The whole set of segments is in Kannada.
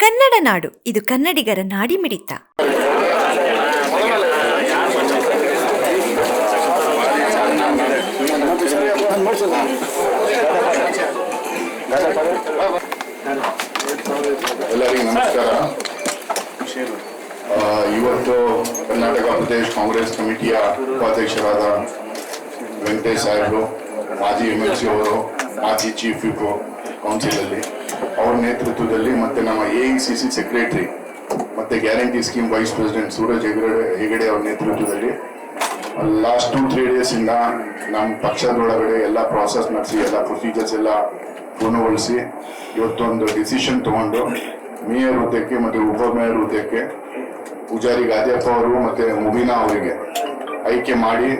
ಕನ್ನಡ ನಾಡು. ಇದು ಕನ್ನಡಿಗರ ನಾಡಿಮಿಡಿತ ಎಲ್ಲರಿಗೂ ನಮಸ್ಕಾರ. ಆ, ಇವತ್ತು ಕರ್ನಾಟಕ ಪ್ರದೇಶ ಕಾಂಗ್ರೆಸ್ ಕಮಿಟಿಯ ಉಪಾಧ್ಯಕ್ಷರಾದ ವೆಂಕಟೇಶ್ ಸಾಹೇಬರು ಮಾಜಿ ಎಂ ಎಲ್ ಸಿ ಅವರು ಮಾಜಿ ಚೀಫ್ ವಿಪ್ ಕೌನ್ಸಿಲ್ ಅಲ್ಲಿ. ಅವ್ರ ನೇತೃತ್ವದಲ್ಲಿ ಮತ್ತೆ ನಮ್ಮ ಎ ಸಿ ಸಿ ಸೆಕ್ರೆಟರಿ ಮತ್ತೆ guarantee scheme vice president Suraj Hegde Hegde ಅವ್ರ ನೇತೃತ್ವದಲ್ಲಿ ಲಾಸ್ಟ್ ಟೂ ತ್ರೀ ಡೇಸ್ ಇಂದ ನಮ್ಮ ಪಕ್ಷದೊಳಗಡೆ ಎಲ್ಲ ಪ್ರಾಸೆಸ್ ನಡೆಸಿ ಎಲ್ಲ ಪ್ರೊಸೀಜರ್ಸ್ ಎಲ್ಲ ಪೂರ್ಣಗೊಳಿಸಿ ಇವತ್ತೊಂದು ಡಿಸಿಷನ್ ತಗೊಂಡು ಮೇಯರ್ ಹುದ್ದೆಕ್ಕೆ ಮತ್ತೆ ಉಪಮೇಯರ್ ಹುದ್ದೆಗೆ ಪೂಜಾರಿ ಗಾದ್ಯಪ್ಪ ಅವರು ಮತ್ತೆ ಮುಬೀನಾ ಅವರಿಗೆ ಆಯ್ಕೆ ಮಾಡಿ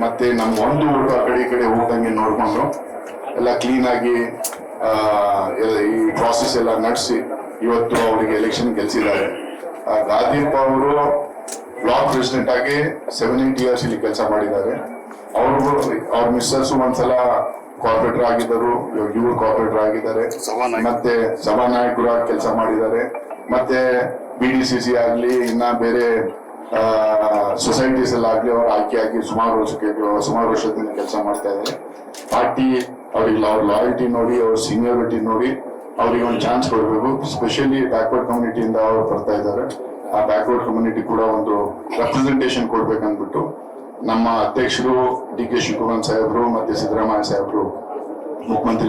ಮತ್ತೆ ನಮ್ಮ ಒಂದು ಊರು ಆ ಕಡೆ ಈ ಕಡೆ ಹೋದಂಗೆ ನೋಡ್ಕೊಂಡು ಎಲ್ಲ ಕ್ಲೀನ್ ಆಗಿ ಆ, ಎಲ್ಲ- ಈ ಪ್ರಾಸೆಸ್ ಎಲ್ಲ ನಡೆಸಿ ಇವತ್ತು ಅವರಿಗೆ ಎಲೆಕ್ಷನ್ ಗೆಲ್ಸಿದ್ದಾರೆ. ಆ, ಗಾದ್ಯಪ್ಪ ಅವರು ಬ್ಲಾಕ್ ಪ್ರೆಸಿಡೆಂಟ್ ಆಗಿ ಸೆವೆನ್ ಏಟ್ ಇಯರ್ಸ್ ಇಲ್ಲಿ ಕೆಲಸ ಮಾಡಿದ್ದಾರೆ. ಅವರು ಅವ್ರ ಮಿಸ್ಸಸ್ ಒಂದ್ಸಲ ಕಾರ್ಪೊರೇಟರ್ ಆಗಿದ್ದರು. ಇವಾಗ ಇವರು ಕಾರ್ಪೊರೇಟರ್ ಆಗಿದ್ದಾರೆ. ಮತ್ತೆ ಸಭಾನಾಯಕರು ಆಗಿ ಕೆಲಸ ಮಾಡಿದ್ದಾರೆ. ಮತ್ತೆ ಬಿ ಡಿ ಸಿ ಸಿ ಆಗ್ಲಿ ಇನ್ನ ಬೇರೆ ಸೊಸೈಟೀಸ್ ಎಲ್ಲ ಆಗ್ಲಿ ಆಯ್ಕೆ ಆಗಿ ಸುಮಾರು ವರ್ಷಕ್ಕೆ ಸುಮಾರು ವರ್ಷದಿಂದ ಕೆಲಸ ಮಾಡ್ತಾ ಇದ್ದಾರೆ. ಪಾರ್ಟಿ ಅವ್ರಿಗೆ ಅವ್ರ ಲಾಯಲ್ಟಿ ನೋಡಿ, ಅವ್ರ ಸೀನಿಯಾರಿಟಿ ನೋಡಿ ಅವ್ರಿಗೆ ಒಂದು ಚಾನ್ಸ್ ಕೊಡಬೇಕು. ಸ್ಪೆಷಲಿ ಬ್ಯಾಕ್ವರ್ಡ್ ಕಮ್ಯುನಿಟಿಯಿಂದ ಅವ್ರು ಬರ್ತಾ ಇದ್ದಾರೆ. ಆ ಬ್ಯಾಕ್ವರ್ಡ್ ಕಮ್ಯುನಿಟಿ ಕೂಡ ಒಂದು ರೆಪ್ರೆಸೆಂಟೇಷನ್ ಕೊಡ್ಬೇಕಂದ್ಬಿಟ್ಟು ನಮ್ಮ ಅಧ್ಯಕ್ಷರು ಡಿ ಕೆ ಶಿವಕುಮಾರ್ ಸಾಹೇಬರು ಮತ್ತೆ ಸಿದ್ದರಾಮಯ್ಯ ಸಾಹೇಬರು, ಮುಖ್ಯಮಂತ್ರಿ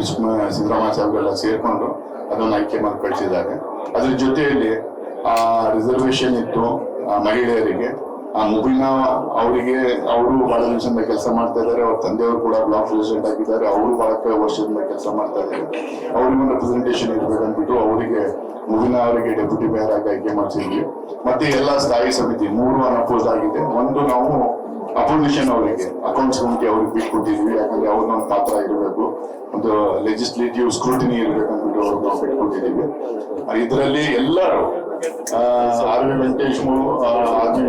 ಸಿದ್ದರಾಮಯ್ಯ ಸಾಹೇಬ್ರೆಲ್ಲ ಸೇರ್ಕೊಂಡು ಅದನ್ನು ಆಯ್ಕೆ ಮಾಡಿ ಕಳಿಸಿದ್ದಾರೆ ಅದ್ರ ಜೊತೆಯಲ್ಲಿ ಆ ರಿಸರ್ವೇಶನ್ ಇತ್ತು ಮಹಿಳೆಯರಿಗೆ. ಆ ಮುಬಿನ ಅವರಿಗೆ ಅವರು ಬಹಳ ದಿವಸದಿಂದ ಕೆಲಸ ಮಾಡ್ತಾ ಇದ್ದಾರೆ. ಅವ್ರ ತಂದೆಯವರು ಕೂಡ ಬ್ಲಾಕ್ ಪ್ರೆಸಿಡೆಂಟ್ ಆಗಿದ್ದಾರೆ. ಅವರು ಬಹಳ ವರ್ಷದಿಂದ ಕೆಲಸ ಮಾಡ್ತಾ ಇದ್ದಾರೆ. ಅವ್ರಿಗೆ ರೆಪ್ರೆಸೆಂಟೇಷನ್ ಇರ್ಬೇಕಂದ್ಬಿಟ್ಟು ಅವರಿಗೆ ಮುಗಿನ ಅವರಿಗೆ ಡೆಪ್ಯೂಟಿ ಮೇಯರ್ ಆಗಿ ಆಯ್ಕೆ ಮಾಡಿಸಿದ್ವಿ. ಮತ್ತೆ ಎಲ್ಲ ಸ್ಥಾಯಿ ಸಮಿತಿ ಮೂರು ಅನಪೋಸ್ ಆಗಿದೆ. ಒಂದು ನಾವು ಅಪೋಸಿಷನ್ ಅವರಿಗೆ ಅಕೌಂಟ್ಸ್ ಕಮಿಟಿ ಅವ್ರಿಗೆ ಬಿಟ್ಕೊಟ್ಟಿದ್ವಿ ಯಾಕಂದ್ರೆ ಅವ್ರನ್ನೊಂದು ಪಾತ್ರ ಇರಬೇಕು. ಒಂದು ಲೆಜಿಸ್ಲೇಟಿವ್ ಸ್ಕ್ರೂಟಿನಿ ಇರ್ಬೇಕಂದ್ಬಿಟ್ಟು ಅವ್ರಿಗೆ ನಾವು ಬಿಟ್ಕೊಟ್ಟಿದ್ದೀವಿ. ಇದರಲ್ಲಿ ಎಲ್ಲರೂ ಆರ್ ವಿ ವೆಂಕಟೇಶ್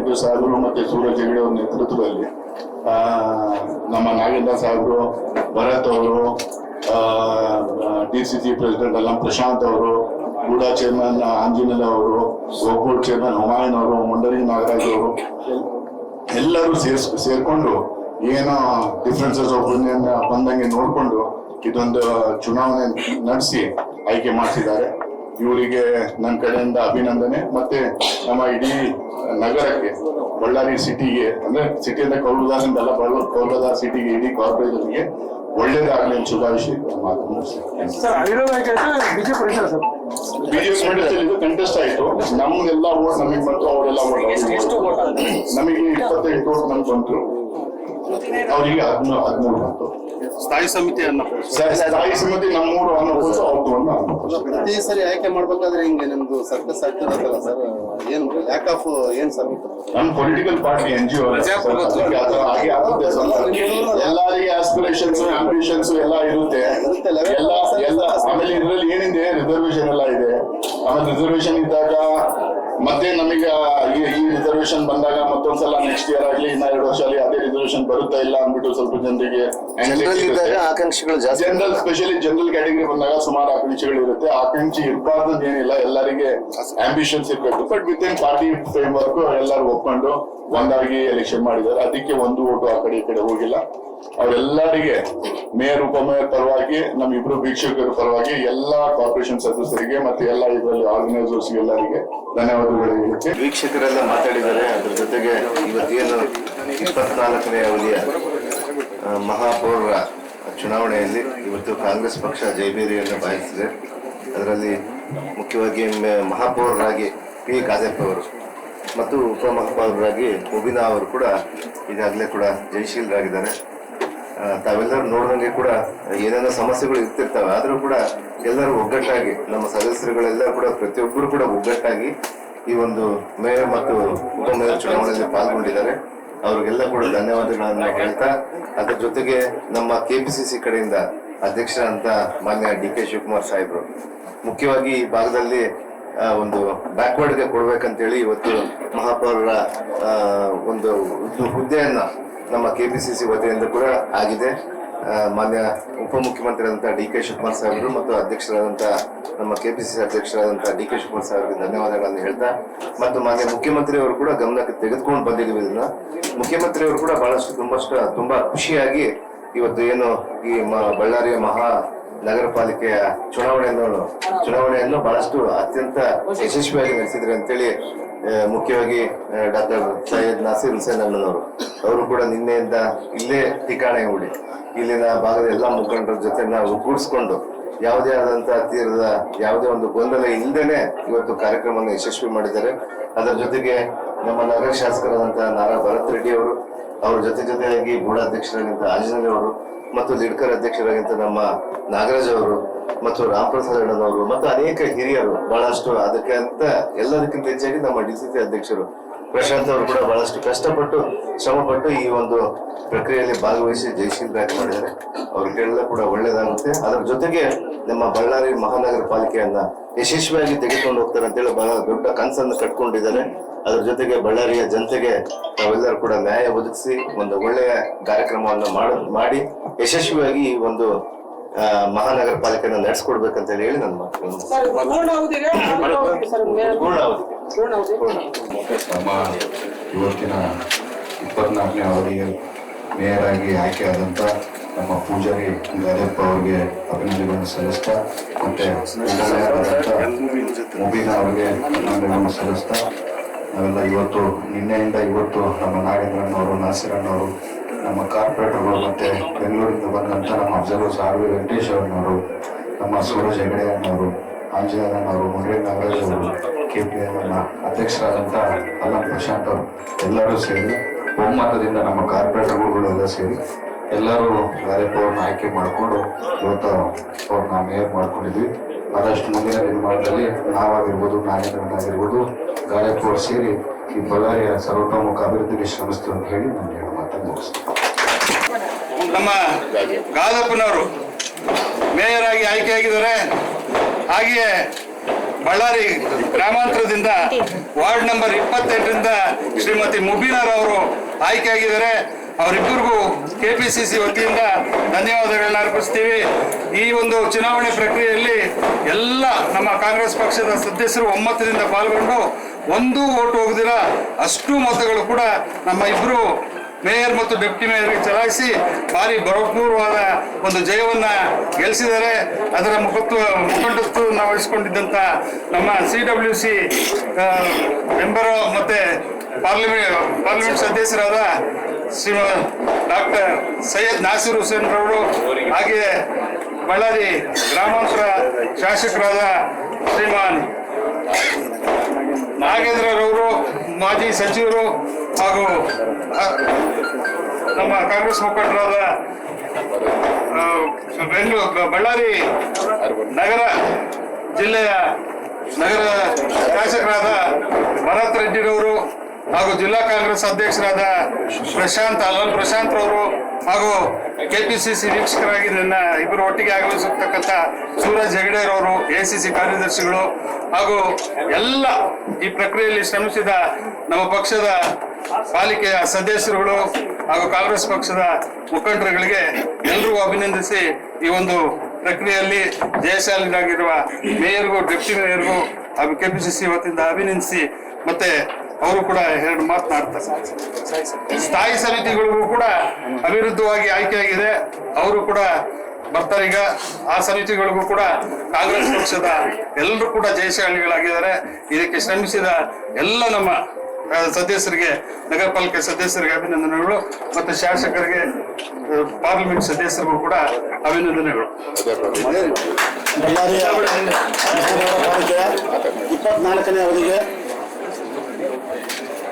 ವಿ ಸಾಹೇಬರು ಮತ್ತೆ ಸೂರಜ್ ಹೆಗಡೆ ಅವ್ರ ನೇತೃತ್ವದಲ್ಲಿ ನಮ್ಮ ನಾಗೇಂದ್ರ ಸಾಹೇಬರು, ಭರತ್ ಅವರು D C C president Allam Prashanth ಅವರು, ಗೂಡಾ ಚೇರ್ಮನ್ ಆಂಜನೇಯ ಅವರು ಗೋಪುರ್ ಚೇರ್ಮನ್ ಹುಮಾಯನ್ ಅವರು ಮುಂಡರಿ ನಾಗರಾಜ್ ಅವರು ಎಲ್ಲರೂ ಸೇರ್ಸ್, ಸೇರ್ಕೊಂಡು ಏನೋ ಡಿಫ್ರೆನ್ಸಸ್ ಒಪಿನಿಯನ್ ಬಂದಂಗೆ ನೋಡ್ಕೊಂಡು ಇದೊಂದು ಚುನಾವಣೆ ನಡೆಸಿ ಆಯ್ಕೆ ಮಾಡಿಸಿದ್ದಾರೆ. ಇವರಿಗೆ ನನ್ನ ಕಡೆಯಿಂದ ಅಭಿನಂದನೆ. ಮತ್ತೆ ನಮ್ಮ ಇಡೀ ನಗರಕ್ಕೆ, ಬಳ್ಳಾರಿ ಸಿಟಿಗೆ ಅಂದ್ರೆ ಸಿಟಿಯಿಂದ ಅಲ್ಲ ಕೌಲದಾರ್ ಕೌಲದಾರ ಸಿಟಿಗೆ ಇಡೀ ಕಾರ್ಪೊರೇಷನ್ಗೆ ಒಳ್ಳೇದಾಗ್ಲಿ ಅಂತ ಶುಭಾಶಯ ಮಾತು ಬಿಜೆಪಿ ಕಂಟೆಸ್ಟ್ ಆಯ್ತು. ನಮ್ದೆಲ್ಲ ಓಟ್ ನಮಗೆ ಬಂತು ಅವರೆಲ್ಲ ಓಟ್ ನಮಗೆ ಇಪ್ಪತ್ತೈದು ಓಟ್ ನಮ್ಗೆ ಬಂತು. ಅವರಿಗೆ ಹದಿಮೂರು ಹದಿಮೂರು ಬಂತು. ಸ್ಥಾಯಿ ಸಮಿತಿಯನ್ನ ಅನ್ನ ಸ್ಥಾಯಿ ಸಮಿತಿ ನಮ್ಮೂರು ಅನ್ನ ಕೂಸು ಅವ್ರದ್ದು ಅನ್ನೋ. ಪ್ರತಿ ಸರಿ ಆಯ್ಕೆ ಮಾಡ್ಬೇಕಾದ್ರೆ ಹಿಂಗೆ ನಿಮ್ದು ಸರ್ಕಸ್ ಆಗ್ತಿರತ್ತಲ್ಲ ಸರ್? ಏನು ಲ್ಯಾಕ್ ಆಫ್ ಏನ್ ಸರ್ ನಮ್ಮ political party N G O. ಎಲ್ಲರಿಗೆ ಆಸ್ಪಿರೇಷನ್ಸ್ ಆಂಬಿಷನ್ಸ್ ಎಲ್ಲ ಇರುತ್ತೆ. ಎಲ್ಲ ಎಲ್ಲ ಆಮೇಲೆ ಇದರಲ್ಲಿ ಏನಿದೆ? ರಿಸರ್ವೇಶನ್ ಎಲ್ಲ ಇದೆ. ಆಮೇಲೆ ರಿಸರ್ವೇಶನ್ ಇದ್ದಾಗ ಮತ್ತೆ ನಮಗೆ ಈ ರಿಸರ್ವೇಶನ್ ಬಂದಾಗ ಮತ್ತೊಂದ್ಸಲ ನೆಕ್ಸ್ಟ್ ಇಯರ್ ಆಗ್ಲಿ ಇನ್ನ ಎರಡು ವರ್ಷ ಆಗಲಿ ಅದೇ ರಿಸರ್ವೇಶನ್ ಬರುತ್ತಾ ಇಲ್ಲ ಅಂದ್ಬಿಟ್ಟು ಸ್ವಲ್ಪ ಜನರಿಗೆ ಆಕಾಂಕ್ಷೆಗಳು ಜನರಲ್ ಸ್ಪೆಷಲಿ ಜನರಲ್ ಕ್ಯಾಟಗರಿ ಬಂದಾಗ ಸುಮಾರು ಆಕಾಂಕ್ಷೆಗಳು ಇರುತ್ತೆ. ಆಕಾಂಕ್ಷೆ ಇರಬಾರ್ದು ಏನಿಲ್ಲ ಎಲ್ಲರಿಗೆ ಆಂಬಿಷನ್ಸ್ ಇರಬೇಕು. But with in party framework ಎಲ್ಲರೂ ಒಪ್ಕೊಂಡು ಒಂದಾಗಿ ಎಲೆಕ್ಷನ್ ಮಾಡಿದ್ದಾರೆ. ಅದಕ್ಕೆ ಒಂದು ಓಟು ಆ ಕಡೆ ಈ ಕಡೆ ಹೋಗಿಲ್ಲ. ಅವರೆಲ್ಲರಿಗೆ ಮೇಯರ್ ಉಪಮೇಯರ್ ಪರವಾಗಿ ನಮ್ಮ ಇಬ್ರು ವೀಕ್ಷಕರ ಪರವಾಗಿ ಎಲ್ಲಾ ಕಾರ್ಪೊರೇಷನ್ ಸದಸ್ಯರಿಗೆ ಮತ್ತೆ ಎಲ್ಲಾ ಇದರಲ್ಲಿ ಆರ್ಗನೈಸರ್ಸ್ ಎಲ್ಲರಿಗೆ ಧನ್ಯವಾದಗಳು ಹೇಳುತ್ತೆ ವೀಕ್ಷಕರೆಲ್ಲ ಮಾತಾಡಿದ್ದಾರೆ, ಅದ್ರ ಜೊತೆಗೆ ಇವತ್ತೇನು ಇಪ್ಪತ್ನಾಲ್ಕನೇ ಅವಧಿಯ ಮಹಾಪೌರ ಚುನಾವಣೆಯಲ್ಲಿ ಇವತ್ತು ಕಾಂಗ್ರೆಸ್ ಪಕ್ಷ ಜೈಬೇರಿಯನ್ನು ಬಯಸಿದೆ ಅದರಲ್ಲಿ ಮುಖ್ಯವಾಗಿ ಮಹಾಪೌರರಾಗಿ ಪಿ ಕಾದಪ್ಪ ಅವರು ಮತ್ತು ಉಪಮಹಾಪೌರರಾಗಿ ಮುಬಿನಾ ಅವರು ಕೂಡ ಈಗಾಗಲೇ ಕೂಡ ಜಯಶೀಲರಾಗಿದ್ದಾರೆ. ತಾವೆಲ್ಲರೂ ನೋಡಿದಂಗೆ ಕೂಡ ಏನೇನೋ ಸಮಸ್ಯೆಗಳು ಇರ್ತಿರ್ತಾವೆ, ಆದರೂ ಕೂಡ ಎಲ್ಲರೂ ಒಗ್ಗಟ್ಟಾಗಿ, ನಮ್ಮ ಸದಸ್ಯರುಗಳೆಲ್ಲ ಕೂಡ ಪ್ರತಿಯೊಬ್ಬರು ಕೂಡ ಒಗ್ಗಟ್ಟಾಗಿ ಈ ಒಂದು ಮೇಯರ್ ಮತ್ತು ಉಪಮೇಯರ್ ಚುನಾವಣೆಯಲ್ಲಿ ಪಾಲ್ಗೊಂಡಿದ್ದಾರೆ. ಅವ್ರಿಗೆಲ್ಲ ಕೂಡ ಧನ್ಯವಾದಗಳನ್ನು ಹೇಳ್ತಾ, ಅದರ ಜೊತೆಗೆ ನಮ್ಮ ಕೆಪಿಸಿಸಿ ಕಡೆಯಿಂದ ಅಧ್ಯಕ್ಷರಂತ ಮಾನ್ಯ ಡಿ ಕೆ ಶಿವಕುಮಾರ್ ಸಾಹೇಬರು, ಮುಖ್ಯವಾಗಿ ಈ ಭಾಗದಲ್ಲಿ ಒಂದು ಬ್ಯಾಕ್ವರ್ಡ್ಗೆ ಕೊಡ್ಬೇಕಂತೇಳಿ ಇವತ್ತು ಮಹಾಪೌರರ ಒಂದು ಹುದ್ದೆಯನ್ನ ನಮ್ಮ ಕೆ ಪಿ ಸಿ ವತಿಯಿಂದ ಕೂಡ ಆಗಿದೆ. ಮಾನ್ಯ ಉಪಮುಖ್ಯಮಂತ್ರಿಯಾದಂತಹ ಡಿ ಕೆ ಶಿವಕುಮಾರ್ ಸಾಹೇಬರು ಮತ್ತು ಅಧ್ಯಕ್ಷರಾದಂಥ ನಮ್ಮ ಕೆ ಪಿ ಸಿ ಸಿ ಅಧ್ಯಕ್ಷರಾದಂಥ ಡಿ ಕೆ ಶಿವಕುಮಾರ್ ಸಾಹೇಬರಿಗೆ ಧನ್ಯವಾದಗಳನ್ನು ಹೇಳ್ತಾ, ಮತ್ತು ಮಾನ್ಯ ಮುಖ್ಯಮಂತ್ರಿಯವರು ಕೂಡ ಗಮನಕ್ಕೆ ತೆಗೆದುಕೊಂಡು ಬಂದಿದ್ದೀವಿ ಇದನ್ನ. ಮುಖ್ಯಮಂತ್ರಿಯವರು ಕೂಡ ಬಹಳಷ್ಟು, ತುಂಬಷ್ಟು, ತುಂಬಾ ಖುಷಿಯಾಗಿ ಇವತ್ತು ಏನು ಈ ಬಳ್ಳಾರಿಯ ಮಹಾ ನಗರ ಪಾಲಿಕೆಯ ಚುನಾವಣೆಯನ್ನು ಚುನಾವಣೆಯನ್ನು ಬಹಳಷ್ಟು ಅತ್ಯಂತ ಯಶಸ್ವಿಯಾಗಿ ನಡೆಸಿದ್ರು ಅಂತೇಳಿ ಮುಖ್ಯವಾಗಿ ಡಾಕ್ಟರ್ ಸೈಯದ್ ನಾಸೀರ್ ಹುಸೇನ್ ಅಣ್ಣನವರು. ಅವರು ಕೂಡ ನಿನ್ನೆಯಿಂದ ಇಲ್ಲೇ ಠಿಕಾಣೆ ಹೂಡಿ ಇಲ್ಲಿನ ಭಾಗದ ಎಲ್ಲಾ ಮುಖಂಡರ ಜೊತೆ ನಾವು ಒಗ್ಗೂಡಿಸ್ಕೊಂಡು ಯಾವುದೇ ಆದಂತಹ ತೀರದ ಯಾವುದೇ ಒಂದು ಗೊಂದಲ ಇಲ್ಲದೇನೆ ಇವತ್ತು ಕಾರ್ಯಕ್ರಮವನ್ನು ಯಶಸ್ವಿ ಮಾಡಿದ್ದಾರೆ. ಅದರ ಜೊತೆಗೆ ನಮ್ಮ ನಗರ ಶಾಸಕರಾದಂತಹ ನಾರಾ ಭರತ್ ರೆಡ್ಡಿ ಅವರು ಅವ್ರ ಜೊತೆ ಜೊತೆಯಾಗಿ ಗೂಢಾಧ್ಯಕ್ಷರಾಗಿದ್ದ ಆಂಜನೇಯ ಅವರು ಮತ್ತು ಲಿಡ್ಕರ್ ಅಧ್ಯಕ್ಷರಾಗಿದ್ದ ನಮ್ಮ ನಾಗರಾಜ್ ಅವರು ಮತ್ತು ರಾಮಪ್ರಸಾದ್ ಅಣ್ಣನವರು ಮತ್ತು ಅನೇಕ ಹಿರಿಯರು ಬಹಳಷ್ಟು ಅದಕ್ಕೆ ಅಂತ ಎಲ್ಲದಕ್ಕಿಂತ ಹೆಚ್ಚಾಗಿ ನಮ್ಮ ಡಿ ಸಿ ಸಿ ಅಧ್ಯಕ್ಷರು. ಪ್ರಶಾಂತ್ ಅವರು ಕೂಡ ಬಹಳಷ್ಟು ಕಷ್ಟಪಟ್ಟು ಶ್ರಮಪಟ್ಟು ಈ ಒಂದು ಪ್ರಕ್ರಿಯೆಯಲ್ಲಿ ಭಾಗವಹಿಸಿ ಜಯಶೀಲ್ರಾಗಿ ಮಾಡಿದ್ದಾರೆ. ಅವ್ರಿಗೆಲ್ಲ ಕೂಡ ಒಳ್ಳೇದಾಗುತ್ತೆ. ಅದರ ಜೊತೆಗೆ ನಮ್ಮ ಬಳ್ಳಾರಿ ಮಹಾನಗರ ಪಾಲಿಕೆಯನ್ನ ಯಶಸ್ವಿಯಾಗಿ ತೆಗೆದುಕೊಂಡು ಹೋಗ್ತಾರೆ ಅಂತೇಳಿ ಬಹಳ ದೊಡ್ಡ ಕನಸನ್ನು ಕಟ್ಕೊಂಡಿದ್ದಾರೆ. ಅದ್ರ ಜೊತೆಗೆ ಬಳ್ಳಾರಿಯ ಜನತೆಗೆ ನಾವೆಲ್ಲರೂ ಕೂಡ ನ್ಯಾಯ ಒದಗಿಸಿ ಒಂದು ಒಳ್ಳೆಯ ಕಾರ್ಯಕ್ರಮವನ್ನು ಮಾಡ ಮಾಡಿ ಯಶಸ್ವಿಯಾಗಿ ಈ ಒಂದು ಮಹಾನಗರ ಪಾಲಿಕೆಯನ್ನು ನಡೆಸ್ಕೊಡ್ಬೇಕಂತ ಹೇಳಿ ನನ್ನ ಮಾತು. ಇವತ್ತಿನ ಇಪ್ಪತ್ನಾಲ್ಕನೇ ಅವಧಿಗೆ ಮೇಯರ್ ಆಗಿ ಆಯ್ಕೆಯಾದಂಥ ನಮ್ಮ ಪೂಜಾರಿ ಗಾದಪ್ಪ ಅವರಿಗೆ ಅಭಿನಂದನೆಗಳನ್ನು ಸಲ್ಲಿಸ್ತಾ ಮತ್ತೆ ಮುಬೀನ ಮುಬೀನಾ ಅವರಿಗೆ ಅಭಿನಂದನೆಗಳನ್ನು ಸಲ್ಲಿಸ್ತಾ ನಾವೆಲ್ಲ ಇವತ್ತು, ನಿನ್ನೆಯಿಂದ ಇವತ್ತು ನಮ್ಮ ನಾಗೇಂದ್ರಣ್ಣವರು ನಾಸಿರಣ್ಣವರು, ನಮ್ಮ ಕಾರ್ಪೊರೇಟರ್ಗಳು ಮತ್ತೆ ಬೆಂಗಳೂರಿಂದ ಬಂದಂತ ನಮ್ಮ ಅಬ್ಸರ್ವರ್ಸ್ ಆರ್ ವಿ ನಮ್ಮ ಸೂರಜ್ ಹೆಗಡೆ ಅಣ್ಣವರು ಆಂಜನೇಯನವರು ಮುರಳಿ ನಾಗರಾಜ್ ಅವರು ಕೆ ಪಿ ಎನ್ನ ಅಧ್ಯಕ್ಷರಾದಂಥ ಅಲ್ಲ ಪ್ರಶಾಂತ್ ಅವರು, ಎಲ್ಲರೂ ಸೇರಿ ಬಹುಮತದಿಂದ ನಮ್ಮ ಕಾರ್ಪೊರೇಟರ್ಗಳು ಎಲ್ಲ ಸೇರಿ ಎಲ್ಲರೂ ಕಾರ್ಯಕ್ರಮವನ್ನು ಆಯ್ಕೆ ಮಾಡಿಕೊಂಡು ಇವತ್ತು ಅವ್ರನ್ನ ಮೇಯರ್ ಮಾಡ್ಕೊಂಡಿದ್ವಿ. ಆದಷ್ಟು ಮುಂದಿನ ನಿರ್ಮಾಣದಲ್ಲಿ ನಾವಾಗಿರ್ಬೋದು ನಾಗೇಂದ್ರನ್ ಅವ್ರು ಸೇರಿ ಈ ಬಳ್ಳಾರಿಯ ಸರ್ವತೋಮುಖ ಅಭಿವೃದ್ಧಿಗೆ ಶ್ರಮಿಸ್ತು ಅಂತ ಹೇಳಿ ನಾನು ಎರಡು ಮಾತನ್ನು ಮುಗಿಸ್ತೀನಿ. ನಮ್ಮ ಗಾದಪ್ಪನವರು ಮೇಯರ್ ಆಗಿ ಆಯ್ಕೆಯಾಗಿದ್ದಾರೆ. ಹಾಗೆಯೇ ಬಳ್ಳಾರಿ ಗ್ರಾಮಾಂತರದಿಂದ ವಾರ್ಡ್ ನಂಬರ್ ಇಪ್ಪತ್ತೆಂಟರಿಂದ ಶ್ರೀಮತಿ ಮುಬೀನರ್ ಅವರು ಆಯ್ಕೆಯಾಗಿದ್ದಾರೆ. ಅವರಿಬ್ಬರಿಗೂ ಕೆ ಪಿ ಸಿ ಸಿ ವತಿಯಿಂದ ಧನ್ಯವಾದಗಳನ್ನ ಅರ್ಪಿಸ್ತೀವಿ. ಈ ಒಂದು ಚುನಾವಣೆ ಪ್ರಕ್ರಿಯೆಯಲ್ಲಿ ಎಲ್ಲ ನಮ್ಮ ಕಾಂಗ್ರೆಸ್ ಪಕ್ಷದ ಸದಸ್ಯರು ಒಮ್ಮತದಿಂದ ಪಾಲ್ಗೊಂಡು ಒಂದು ಓಟು ಹೋಗದಿರ ಅಷ್ಟು ಮತಗಳು ಕೂಡ ನಮ್ಮ ಇಬ್ಬರು ಮೇಯರ್ ಮತ್ತು ಡೆಪ್ಟಿ ಮೇಯರ್ಗೆ ಚಲಾಯಿಸಿ ಭಾರಿ ಬರಪೂರ್ವವಾದ ಒಂದು ಜಯವನ್ನು ಗೆಲ್ಲಿಸಿದ್ದಾರೆ ಅದರ ಮುಖತ್ವ ಮುಖಂಡತ್ವವನ್ನು ವಹಿಸಿಕೊಂಡಿದ್ದಂಥ ನಮ್ಮ ಸಿ ಡಬ್ಲ್ಯೂ ಸಿ ಮೆಂಬರು ಮತ್ತು ಪಾರ್ಲಿಮೆಂಟ್ ಪಾರ್ಲಿಮೆಂಟ್ ಸದಸ್ಯರಾದ ಶ್ರೀ ಡಾಕ್ಟರ್ ಸೈಯದ್ ನಾಸೀರ್ ಹುಸೇನ್ ರವರು ಹಾಗೆಯೇ ಬಳ್ಳಾರಿ ಗ್ರಾಮಾಂತರ ಶಾಸಕರಾದ ಶ್ರೀಮಾನ್ ನಾಗೇಂದ್ರರವರು ಮಾಜಿ ಸಚಿವರು ಹಾಗೂ ನಮ್ಮ ಕಾಂಗ್ರೆಸ್ ಮುಖಂಡರಾದ ಬೆಂಗಳೂರು ಬಳ್ಳಾರಿ ನಗರ ಜಿಲ್ಲೆಯ ನಗರ ಶಾಸಕರಾದ ಭರತ್ ರೆಡ್ಡಿರವರು ಹಾಗೂ ಜಿಲ್ಲಾ ಕಾಂಗ್ರೆಸ್ ಅಧ್ಯಕ್ಷರಾದ ಪ್ರಶಾಂತ್ ಅಲನ್ ಪ್ರಶಾಂತ್ ರವರು ಹಾಗೂ ಕೆಪಿಸಿಸಿ ವೀಕ್ಷಕರಾಗಿ ನನ್ನ ಇಬ್ಬರು ಒಟ್ಟಿಗೆ ಆಗಮಿಸಿರ್ತಕ್ಕಂಥ ಸೂರಜ್ ಹೆಗಡೆರವರು ಸಿ ಕಾರ್ಯದರ್ಶಿಗಳು ಹಾಗೂ ಎಲ್ಲ ಈ ಪ್ರಕ್ರಿಯೆಯಲ್ಲಿ ಶ್ರಮಿಸಿದ ನಮ್ಮ ಪಕ್ಷದ ಪಾಲಿಕೆಯ ಸದಸ್ಯರುಗಳು ಹಾಗೂ ಕಾಂಗ್ರೆಸ್ ಪಕ್ಷದ ಮುಖಂಡರುಗಳಿಗೆ ಎಲ್ಲರಿಗೂ ಅಭಿನಂದಿಸಿ ಈ ಒಂದು ಪ್ರಕ್ರಿಯೆಯಲ್ಲಿ ಜಯಶಾಲಿಯಾಗಿರುವ ಮೇಯರ್ಗೂ, ಡೆಪ್ಟಿ ಮೇಯರ್ಗೂ ಹಾಗೂ ಕೆಪಿಸಿಸಿ ವತಿಯಿಂದ ಅಭಿನಂದಿಸಿ ಮತ್ತೆ ಅವರು ಕೂಡ ಎರಡು ಮಾತನಾಡ್ತಾರೆ ಸ್ಥಾಯಿ ಸಮಿತಿಗಳಿಗೂ ಕೂಡ ಅವಿರುದ್ಧವಾಗಿ ಆಯ್ಕೆಯಾಗಿದೆ. ಅವರು ಕೂಡ ಬರ್ತಾರೆ. ಈಗ ಆ ಸಮಿತಿಗಳಿಗೂ ಕೂಡ ಕಾಂಗ್ರೆಸ್ ಪಕ್ಷದ ಎಲ್ಲರೂ ಕೂಡ ಜಯಶಾಲಿಗಳಾಗಿದ್ದಾರೆ. ಇದಕ್ಕೆ ಶ್ರಮಿಸಿದ ಎಲ್ಲ ನಮ್ಮ ಸದಸ್ಯರಿಗೆ, ನಗರ ಪಾಲಿಕೆ ಸದಸ್ಯರಿಗೆ ಅಭಿನಂದನೆಗಳು ಮತ್ತು ಶಾಸಕರಿಗೆ ಪಾರ್ಲಿಮೆಂಟ್ ಸದಸ್ಯರಿಗೂ ಕೂಡ ಅಭಿನಂದನೆಗಳು. ಇಪ್ಪತ್ನಾಲ್ಕನೇ ಅವಧಿಗೆ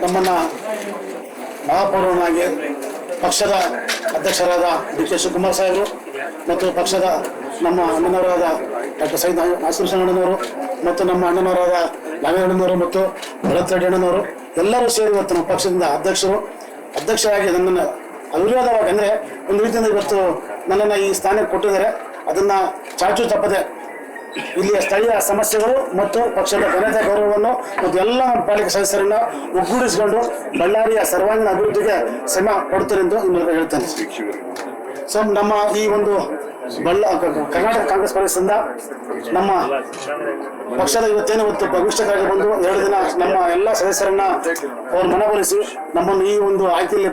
ನಮ್ಮನ್ನು ಮಹಾಪೌರನಾಗಿ ಪಕ್ಷದ ಅಧ್ಯಕ್ಷರಾದ ಡಿ ಕೆ ಶಿವಕುಮಾರ್ ಸಾಹೇಬರು ಮತ್ತು ಪಕ್ಷದ ನಮ್ಮ ಅಣ್ಣನವರಾದ ಡಾಕ್ಟರ್ ಸೈದ್ ನಾಸೀರ್ ಮತ್ತು ನಮ್ಮ ಅಣ್ಣನವರಾದ ನಾಗೇಣ್ಣನವರು ಮತ್ತು ಭರತ್ ರೆಡ್ಡಿ ಅಣ್ಣನವರು ಎಲ್ಲರೂ ಸೇರಿ ಇವತ್ತು ನಮ್ಮ ಪಕ್ಷದಿಂದ ಅಧ್ಯಕ್ಷರು. ಅಧ್ಯಕ್ಷರಾಗಿ ನನ್ನನ್ನು ಅವಿರೋಧವಾಗಿ ಅಂದರೆ ಒಂದು ರೀತಿಯಿಂದ ಇವತ್ತು ನನ್ನನ್ನು ಈ ಸ್ಥಾನಕ್ಕೆ ಕೊಟ್ಟಿದ್ದಾರೆ. ಅದನ್ನು ಚಾಚು ತಪ್ಪದೆ ಇಲ್ಲಿಯ ಸ್ಥಳೀಯ ಸಮಸ್ಯೆಗಳು ಮತ್ತು ಪಕ್ಷದ ಘನತೆ ಗೌರವವನ್ನು ಮತ್ತು ಎಲ್ಲ ಪಾಲಿಕೆ ಸದಸ್ಯರನ್ನ ಒಗ್ಗೂಡಿಸಿಕೊಂಡು ಬಳ್ಳಾರಿಯ ಸರ್ವಾಂಗೀಣ ಅಭಿವೃದ್ಧಿಗೆ ಶ್ರಮ ಪಡುತ್ತೇನೆಂದು ಎಂದು ಹೇಳ್ತೇನೆ. ಸೊ ನಮ್ಮ ಈ ಒಂದು ಬಳ್ಳ ಕರ್ನಾಟಕ ಕಾಂಗ್ರೆಸ್ ಪ್ರದೇಶದಿಂದ ನಮ್ಮ ಪಕ್ಷದ ಇವತ್ತೇನು ಇವತ್ತು ಭವಿಷ್ಯಕ್ಕಾಗಿ ಬಂದು ಎರಡು ದಿನ ನಮ್ಮ ಎಲ್ಲ ಸದಸ್ಯರನ್ನ ಅವ್ರು ಮನವೊಲಿಸಿ ನಮ್ಮನ್ನು ಈ ಒಂದು ಆಯ್ಕೆಯಲ್ಲಿ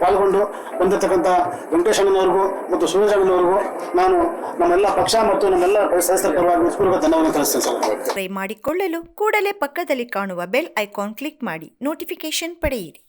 ಪಾಲ್ಗೊಂಡು ಬಂದಿರತಕ್ಕಂಥ ವೆಂಕಟೇಶ್ ಅಣ್ಣನವ್ರಿಗೂ ಮತ್ತು ಸೂರಜ್ ಅಣ್ಣನವ್ರಿಗೂ ನಾನು ನಮ್ಮೆಲ್ಲ ಪಕ್ಷ ಮತ್ತು ನಮ್ಮೆಲ್ಲ ಸದಸ್ಯರ ಪರವಾಗಿ ಹೃತ್ಪೂರ್ವಕ ಧನ್ಯವಾದ ತಿಳಿಸ್ತೇನೆ ಮಾಡಿಕೊಳ್ಳಲು ಕೂಡಲೇ ಪಕ್ಕದಲ್ಲಿ ಕಾಣುವ ಬೆಲ್ ಐಕಾನ್ ಕ್ಲಿಕ್ ಮಾಡಿ ನೋಟಿಫಿಕೇಶನ್ ಪಡೆಯಿರಿ.